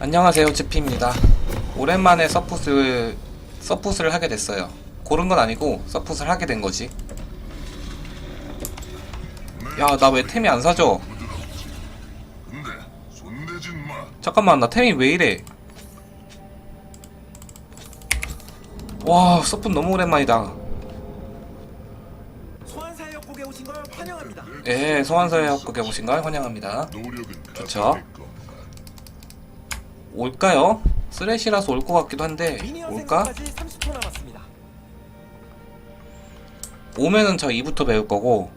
안녕하세요 즈피입니다. 오랜만에 서폿을 서폿을 하게 됐어요. 고른 건 아니고 서폿을 하게 된 거지. 야 나 왜 템이 안 마. 잠깐만 나 템이 왜 이래? 와 서폿 너무 오랜만이다 소환사의 협곡에 오신 걸 환영합니다. 예 소환사의 협곡에 오신 걸 환영합니다 좋죠. 올까요? 쓰레시라서 올 것 같기도 한데 올까? 생성까지 30초 남았습니다. 오면은 저 2부터 배울 거고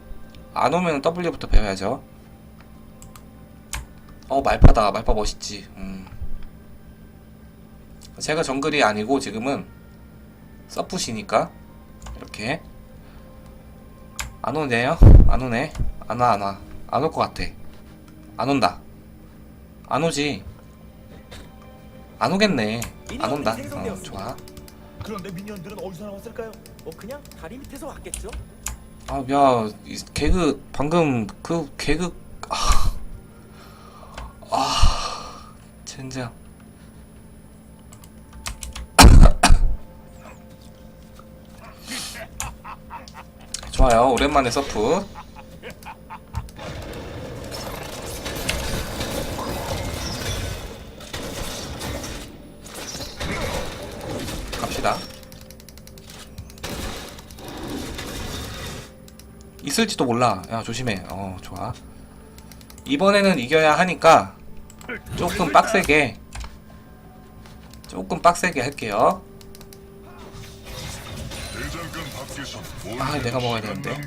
안 오면은 W부터 배워야죠 어 말파다 말파 멋있지 음. 제가 정글이 아니고 지금은 서폿이니까 이렇게 안 오네요? 안 오네 안 와 안 와. 안 올 것 같아. 안 온다. 안 오지. 안 오겠네. 안 온다. 어, 좋아. 그런데 미니언들은 어디서 나왔을까요? 뭐 그냥 다리 밑에서 왔겠죠? 아, 야, 이 개그 방금 그 개그 아, 아, 젠장. 좋아요, 오랜만에 서프. 있을지도 몰라. 야, 조심해. 어, 좋아. 이번에는 이겨야 하니까 조금 빡세게 조금 빡세게 할게요. 아, 내가 먹어야 되는데.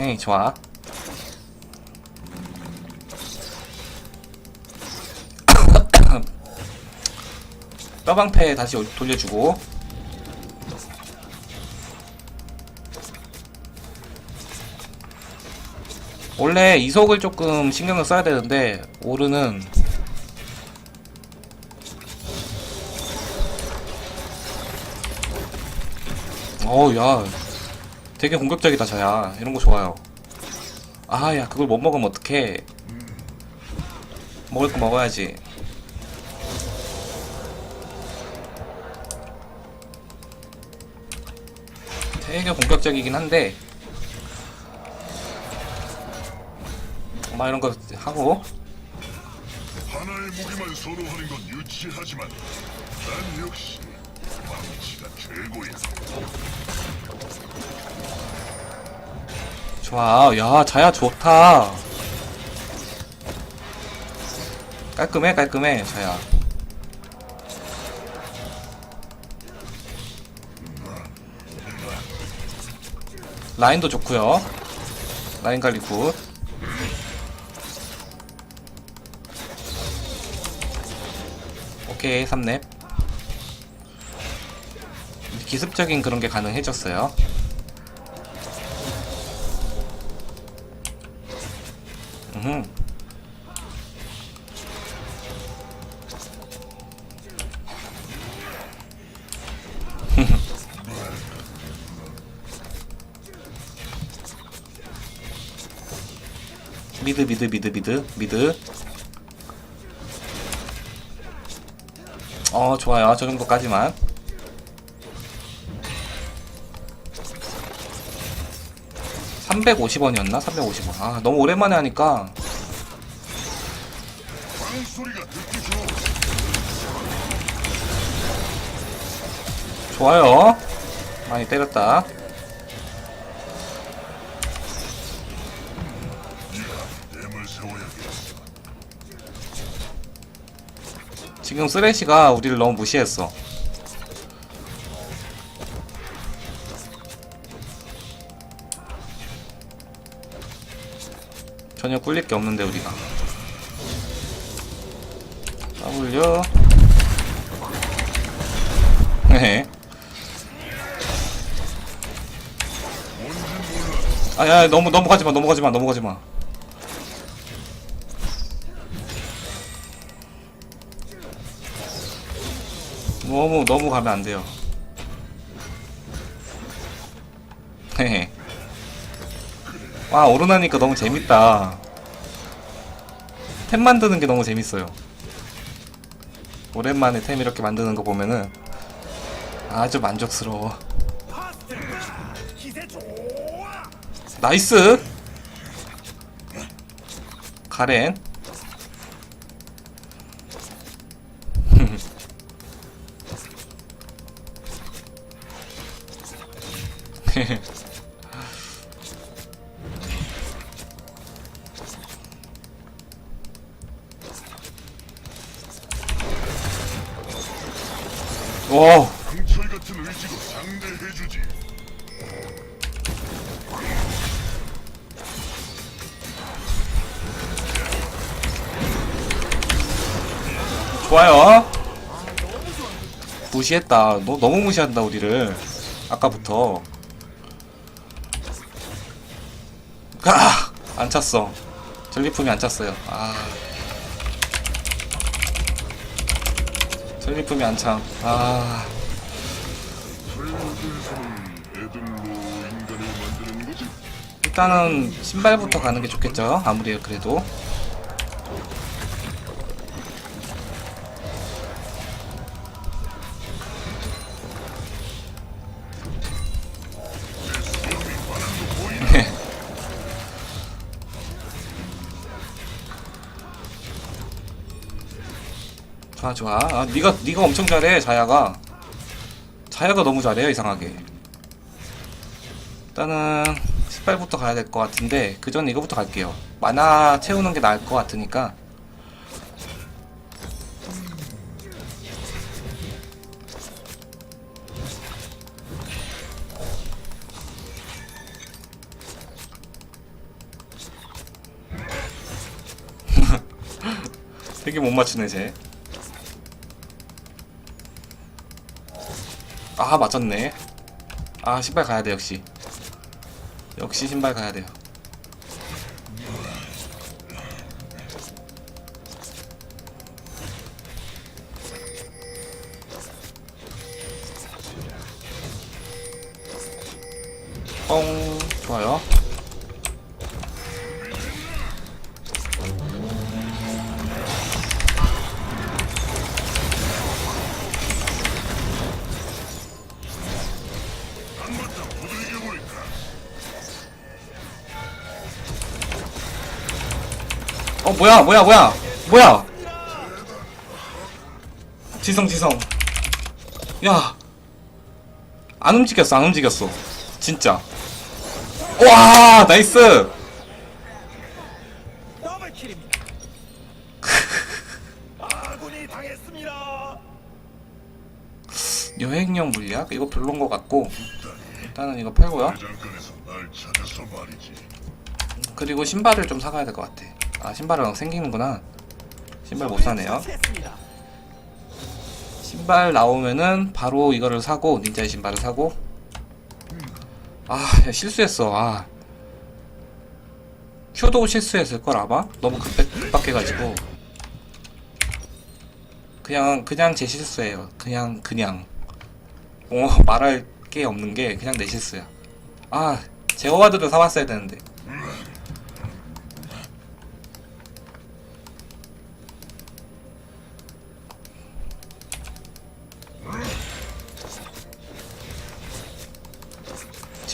헤이, 좋아. 뼈방패 다시 올- 돌려주고 원래 이속을 조금 신경을 써야 되는데 오르는 어우 야. 되게 공격적이다 저야. 이런 거 좋아요. 아 야 그걸 못 먹으면 어떡해. 먹을 거 먹어야지. 되게 공격적이긴 한데 막 이런 거 하고. 하나의 무기만 선호하는 건 유치하지만 난 역시 망치가 최고야. 좋아. 야 자야 좋다. 깔끔해 깔끔해 자야. 라인도 좋고요. 라인 관리 굿 오케이 3렙. 기습적인 그런 게 가능해졌어요. 음. 미드 미드 미드 미드 미드 어 좋아요 저 정도까지만 (350원이었나) (350원) 아 너무 오랜만에 하니까. 좋아요. 많이 때렸다. 지금 쓰레쉬가 우리를 너무 무시했어. 전혀 꿀릴 게 없는데 우리가. W. 네. 아야 너무 넘어가지 마 넘어가지 마 넘어가지 마. 너무 너무 가면 안 돼요. 헤헤. 와 오르나니까 너무 재밌다 템 만드는 게 너무 재밌어요 오랜만에 템 이렇게 만드는 거 보면은 아주 만족스러워. 나이스 가렌 오 강철 같은 의지로 상대해주지. 좋아요. 무시했다. 너 너무 무시한다 우리를. 아까부터. 아, 안 찼어. 전리품이 안 찼어요. 아. 전리품이 안 참. 아. 일단은 신발부터 가는 게 좋겠죠. 아무리 그래도. 좋아 좋아. 아, 네가 네가 엄청 잘해 자야가. 자야가 너무 잘해요 이상하게. 일단은 신발부터 가야 될 것 같은데 그 전에 이거부터 갈게요. 만화 채우는 게 나을 것 같으니까. 되게 못 맞추네 쟤. 아 맞췄네. 아 신발 가야 돼 역시. 역시 신발 가야 돼요. 뻥 좋아요. 뭐야 뭐야 뭐야? 뭐야? 지성 지성. 야 안 움직였어 안 움직였어. 진짜. 와 나이스. 여행용 물약? 이거 별론 것 같고. 일단은 이거 팔고요. 말이지. 그리고 신발을 좀 사가야 될 것 같아 아 신발은 생기는구나. 신발 못 사네요. 신발 나오면은 바로 이거를 사고 닌자의 신발을 사고. 아 야, 실수했어. 아. 큐도 실수했을 걸 아마? 너무 급해, 급박해가지고. 그냥 그냥 제 실수예요. 그냥 그냥. 어 말할 게 없는 게 그냥 내 실수야. 아 제어와드를 사왔어야 되는데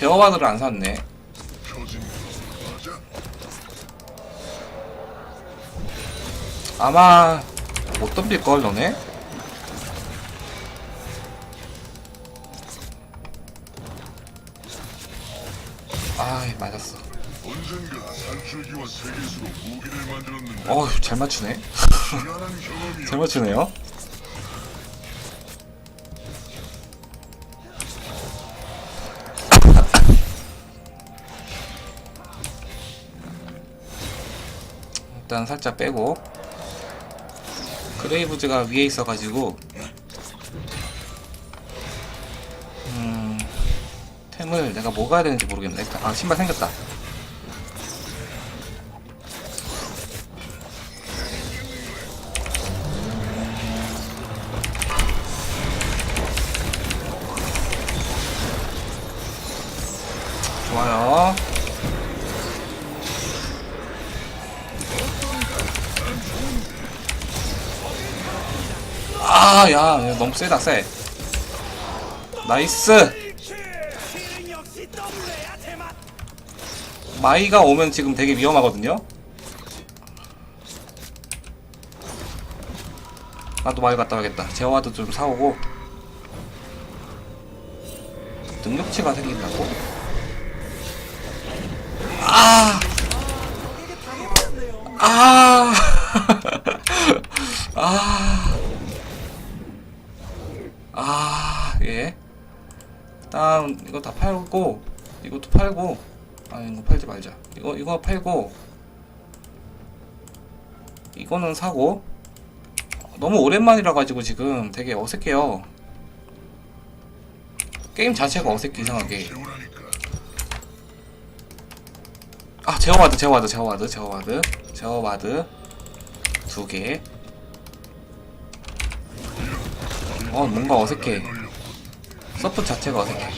제어와드를 안 샀네. 아마 못 덤빌걸 너네? 아이 맞았어 어휴 잘 맞추네. 잘 맞추네요 일단 살짝 빼고 그레이브즈가 위에 있어가지고 음 템을 내가 뭐 가야 되는지 모르겠네. 일단 아 신발 생겼다 세다, 세. 나이스! 마이가 오면 지금 되게 위험하거든요? 나도 마이 갔다 와야겠다. 제어와도 좀 사오고. 능력치가 생긴다고? 아! 아! 아! 아, 예. 일단 이거 다 팔고 이것도 팔고 아 이거 팔지 말자. 이거 이거 팔고 이거는 사고 너무 오랜만이라 가지고 지금 되게 어색해요. 게임 자체가 어색해 이상하게. 아 제어와드 제어와드 제어와드 제어와드 제어와드 두 개. 어 뭔가 어색해. 서프 자체가 어색해.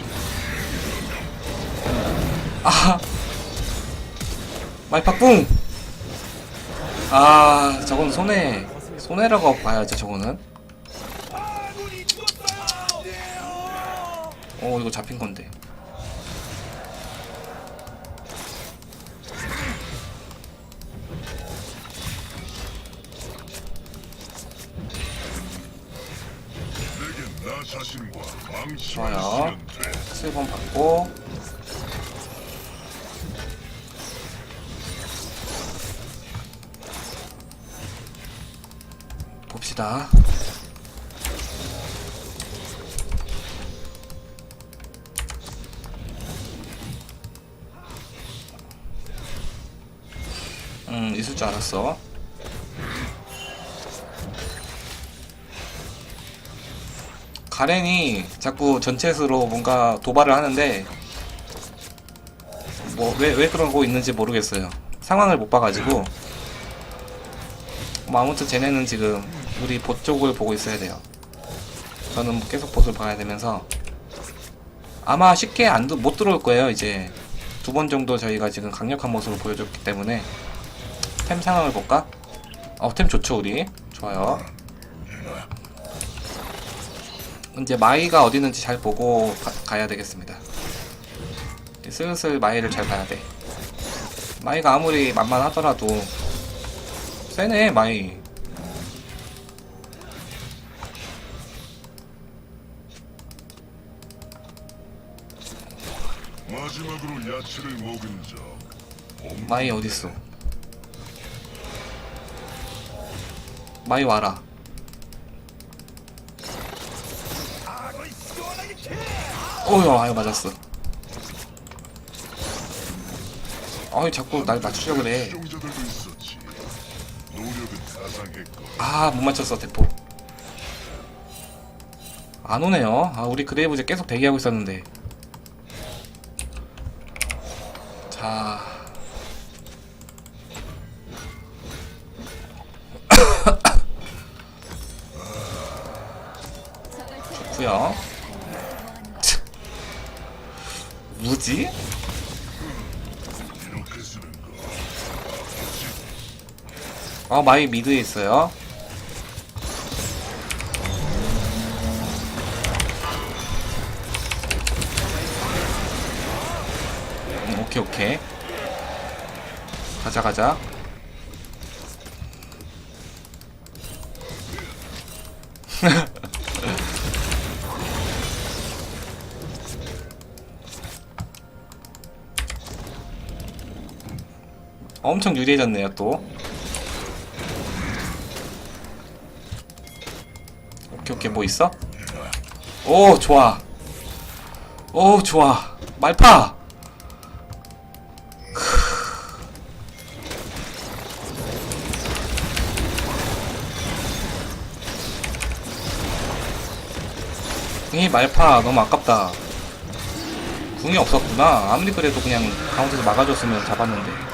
아 말파꿍. 아 저건 손해 손해라고 봐야죠 저거는. 어 이거 잡힌 건데. 좋아요. 있으면 돼. 7번 받고 봅시다. 음, 있을 줄 알았어. 가렌이 자꾸 전체수로 뭔가 도발을 하는데 뭐왜왜 그러고 있는지 모르겠어요. 상황을 못 봐가지고 뭐 아무튼 쟤네는 지금 우리 봇 쪽을 보고 있어야 돼요. 저는 계속 봇을 봐야 되면서 아마 쉽게 안 못 들어올 거예요. 이제 두 번 정도 저희가 지금 강력한 모습을 보여줬기 때문에 템 상황을 볼까? 어 템 좋죠 우리 좋아요. 이제 마이가 어디 있는지 잘 보고 가, 야 되겠습니다. 슬슬 마이를 잘 봐야 돼. 마이가 아무리 만만하더라도 세네 마이. 마지막으로 야채를 먹은 적 마이 어딨어? 마이 와라. 어휴, 아유 맞았어. 아유 자꾸 날 맞추려 그래. 아, 못 맞췄어, 대포. 안 오네요. 아, 우리 그레이브즈 계속 대기하고 있었는데. 자. 어, 마이 미드에 있어요. 음, 오케이, 오케이. 가자, 가자. 엄청 유리해졌네요, 또. 오케이 뭐 있어? 오 좋아. 오 좋아. 말파! 이 말파 너무 아깝다. 궁이 없었구나. 아무리 그래도 그냥 가운데서 막아줬으면 잡았는데.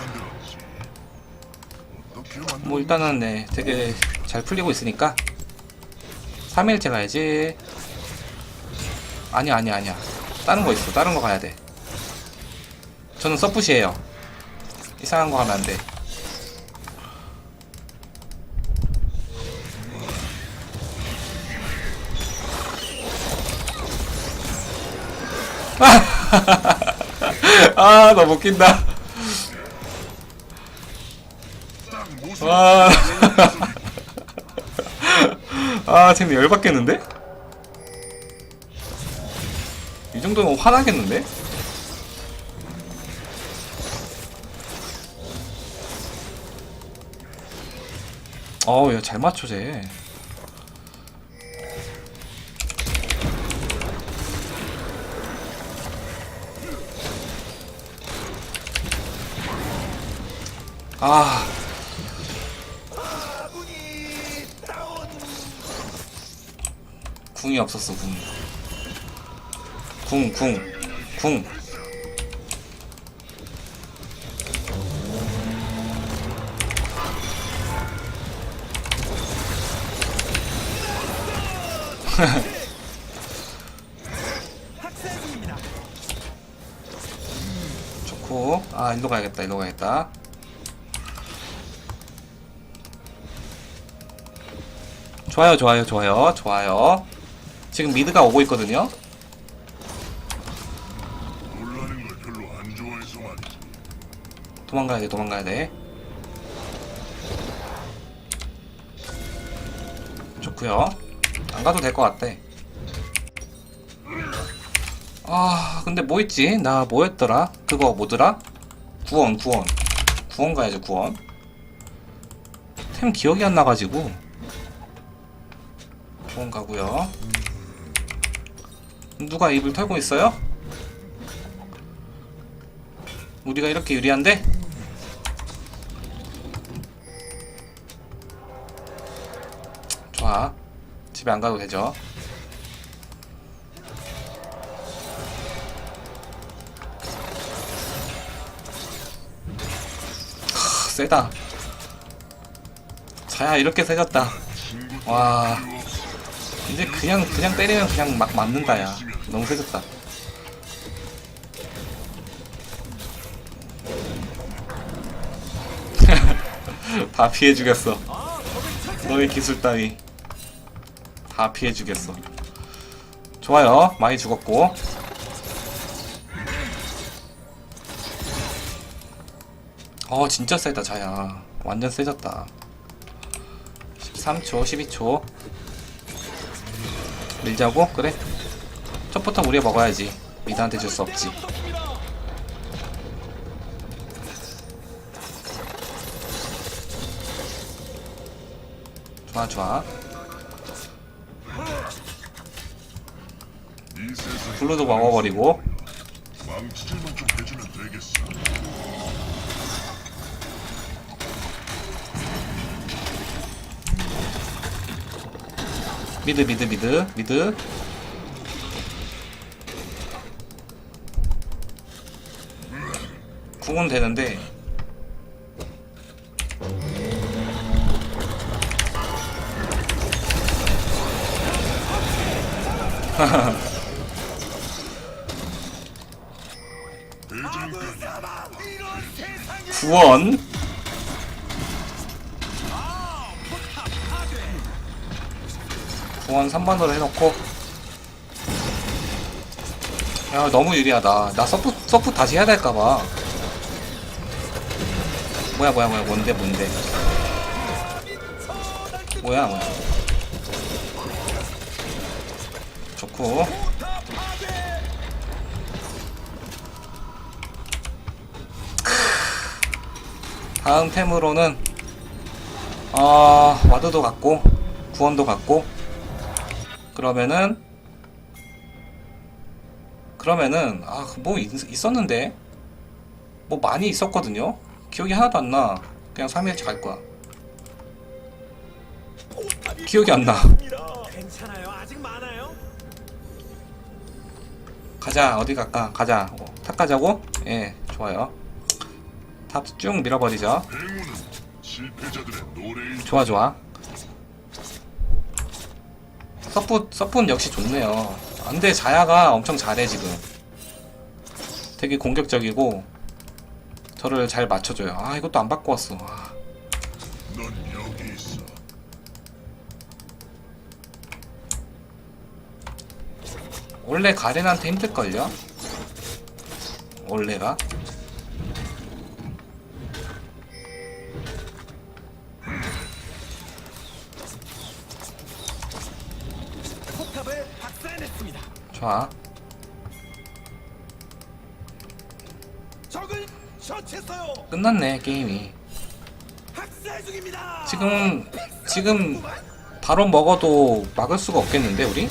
뭐 일단은 네 되게 잘 풀리고 있으니까 3일째 가야지. 아니야 아니야 아니야. 다른 거 있어. 다른 거 가야 돼. 저는 서폿이에요. 이상한 거 하면 안돼. 아! 아, 너무 웃긴다. 와. 아 쟤네 열받겠는데? 이 정도면 화나겠는데? 어우 야잘 맞춰 쟤 아, 궁이 없었어, 궁. 궁, 궁, 궁. 좋고. 아, 일로 가야겠다, 일로 가야겠다. 좋아요, 좋아요, 좋아요, 좋아요. 지금 미드가 오고 있거든요. 도망가야 돼, 도망가야 돼. 좋고요. 안 가도 될 것 같아. 아, 근데 뭐 있지? 나뭐 했더라? 그거 뭐더라? 구원, 구원. 구원 가야죠, 구원. 템 기억이 안 나가지고. 구원 가고요. 누가 입을 털고 있어요? 우리가 이렇게 유리한데? 좋아. 집에 안 가도 되죠. 하, 세다. 자야 이렇게 세졌다. 와. 이제 그냥 그냥 때리면 그냥 막 맞는다 야. 너무 세졌다. 다 피해 주겠어. 너의 기술 따위 다 피해 주겠어. 좋아요. 많이 죽었고. 어 진짜 세다 자야. 완전 세졌다. 13초, 12초. 밀자고? 그래. 첫부터 우리가 먹어야지. 미드한테 줄 수 없지. 좋아 좋아. 블루도 먹어버리고. 미드 미드 미드 미드. 궁은 되는데. 구원. 구원 3번으로 해놓고. 야 너무 유리하다. 나 서프 서프 다시 해야 될까봐 뭐야 뭐야 뭐야 뭔데 뭔데? 뭐야 뭐야 좋고. 다음 템으로는 어 와드도 갖고 구원도 갖고. 그러면은 그러면은 아 뭐 있었는데? 뭐 많이 있었거든요 기억이 하나도 안 나. 그냥 3일치 갈 거야. 기억이 안 나. 괜찮아요. 아직 많아요. 가자. 어디 갈까? 가자. 어, 탑 가자고? 예 좋아요. 탑 쭉 밀어버리죠. 좋아 좋아. 서프 서프는 역시 좋네요. 안돼. 자야가 엄청 잘해 지금. 되게 공격적이고 저를 잘 맞춰줘요. 아 이것도 안 바꿔 왔어. 아, 넌 여기 있어. 원래 가렌한테 힘들걸요? 원래가. 좋아 끝났네 게임이. 지금 지금 바로 먹어도 막을 수가 없겠는데 우리?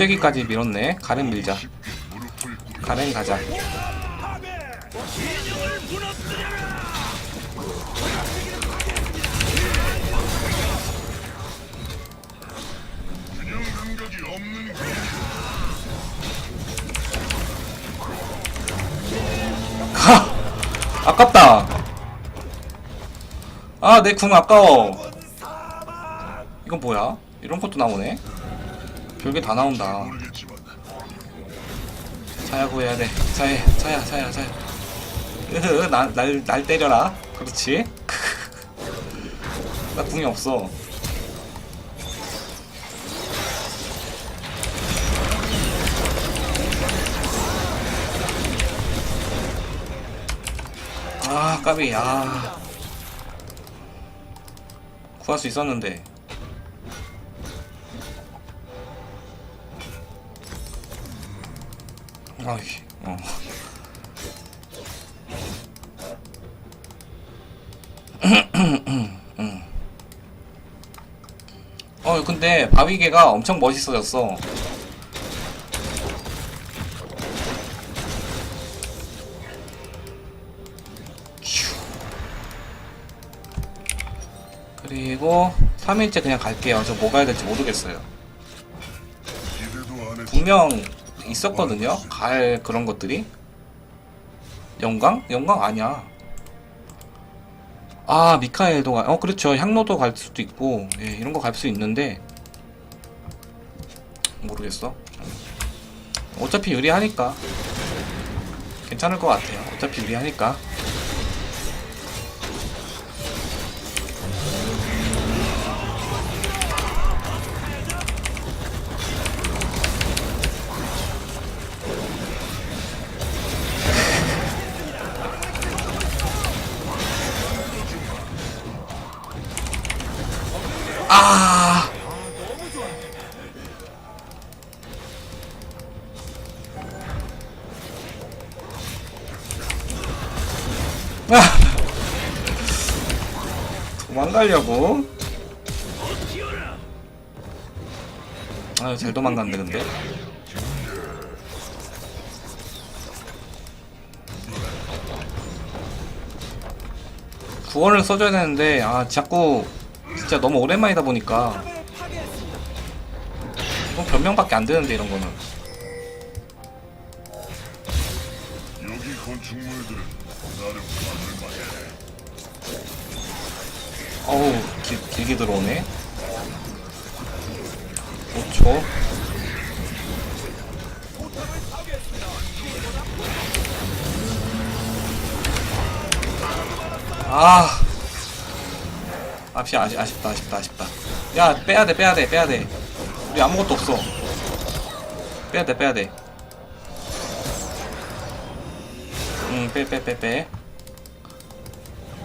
억제기까지 밀었네 가렌 밀자 가렌 가자 가! 아깝다 아 내 궁 아까워. 이건 뭐야? 이런 것도 나오네 별게 다 나온다. 자야 구해야 돼. 자야 자야 자야. 으흐 날날 날 때려라. 그렇지? 나 궁이 없어. 아 까비. 아. 구할 수 있었는데 아이 어. 어 근데 바위개가 엄청 멋있어졌어. 슈. 그리고 3일째 그냥 갈게요. 저 뭐 가야 될지 모르겠어요. 분명 있었거든요. 갈 그런 것들이. 영광? 영광 아니야. 아 미카엘도 가, 어 그렇죠. 향로도 갈 수도 있고 예, 이런 거 갈 수 있는데. 모르겠어. 어차피 유리하니까. 괜찮을 것 같아요. 어차피 유리하니까 아 아! 도망가려고? 아유 잘 도망간다 근데 구원을 써줘야 되는데 아 자꾸 진짜 너무 오랜만이다 보니까. 이건 변명밖에 안 되는데 이런 거는. 여기 건축물들은 나름 가을만해. 어우 길, 길게 들어오네. 5초. 아 아피 아쉽, 아쉽다 아쉽다 아쉽다. 야 빼야돼 빼야돼 빼야돼. 우리 아무것도 없어. 빼야돼 빼야돼. 응빼 빼 빼 빼.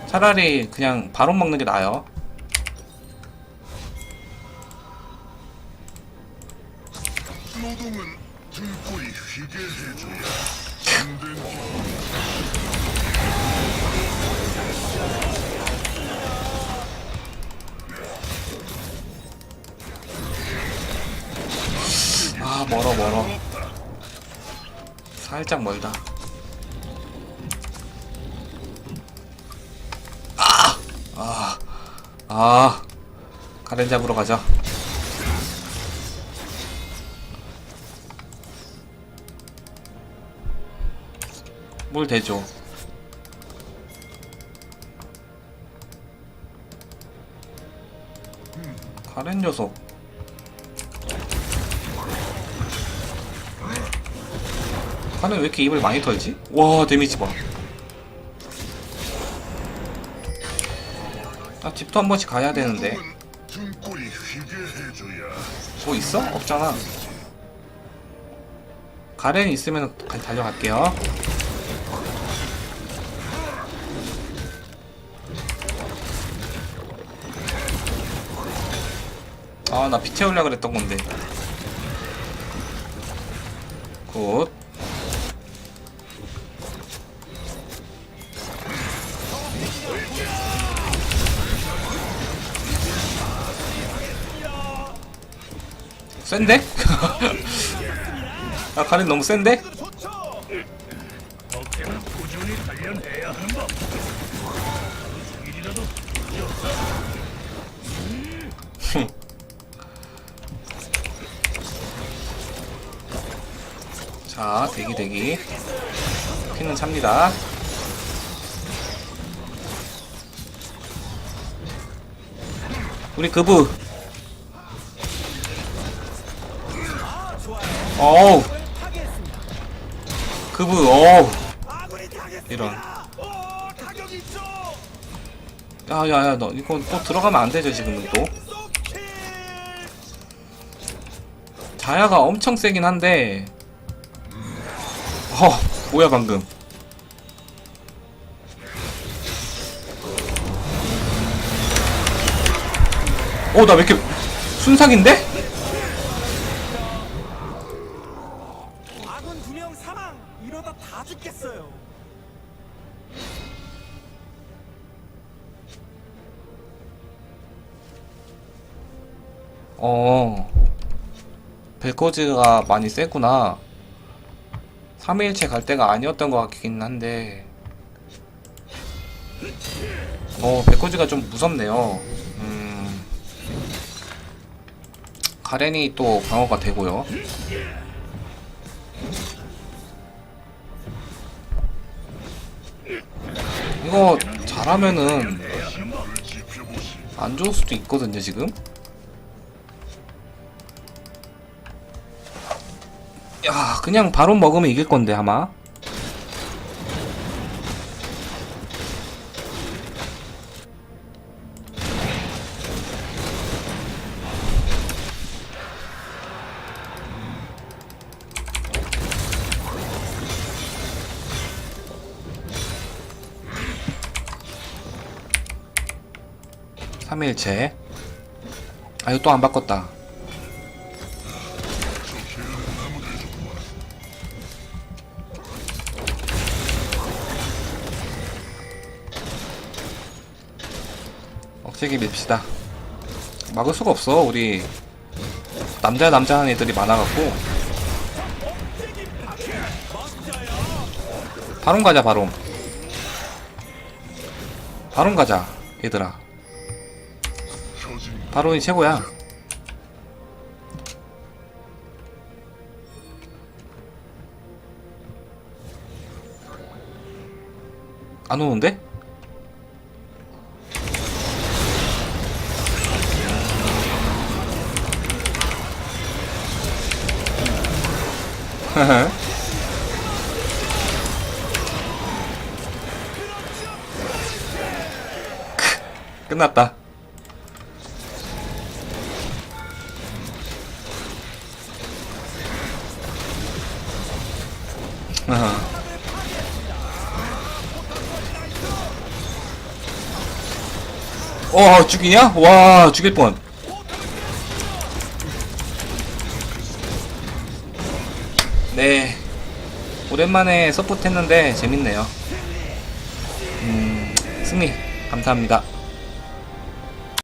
차라리 그냥 바론 먹는 게 나아요. 노동은 등골이 휘게 해줘야 아, 멀어 멀어 살짝 멀다 아! 아! 아! 가렌 잡으러 가자 뭘 대죠 가렌 녀석 가렌 왜 이렇게 입을 많이 털지? 와 데미지 봐. 아 집도 한 번씩 가야 되는데. 뭐 있어? 없잖아. 가렌 있으면 가- 달려갈게요. 아, 나 피 채우려 그랬던 건데. 굿. 센데? 아, 가렌 너무 센데? 자, 대기, 대기. 피는 찹니다. 우리 그부. 어우. 그부, 어우. 이런. 오, 타격이 있죠. 야, 야, 야, 너 이거 또 들어가면 안 되죠, 지금은 또. 자야가 엄청 세긴 한데. 어, 뭐야, 방금. 어, 나 왜 이렇게 순삭인데? 벨코즈가 많이 세구나. 3일째 갈 때가 아니었던 것 같긴 한데. 어, 벨코즈가 좀 무섭네요. 음. 가렌이 또 방어가 되고요. 이거 잘하면은 안 좋을 수도 있거든요, 지금. 야, 그냥 바로 먹으면 이길 건데, 아마. 삼일째 아, 이거 또안 바꿨다. 억제기 밉시다. 막을 수가 없어, 우리. 남자 남자 하는 애들이 많아갖고. 바론 가자, 바론. 바론 가자, 얘들아. 바론이 최고야. 안 오는데? 났다. 아하. 어 죽이냐? 와 죽일 뻔. 네 오랜만에 서포트 했는데 재밌네요. 음 승리 감사합니다.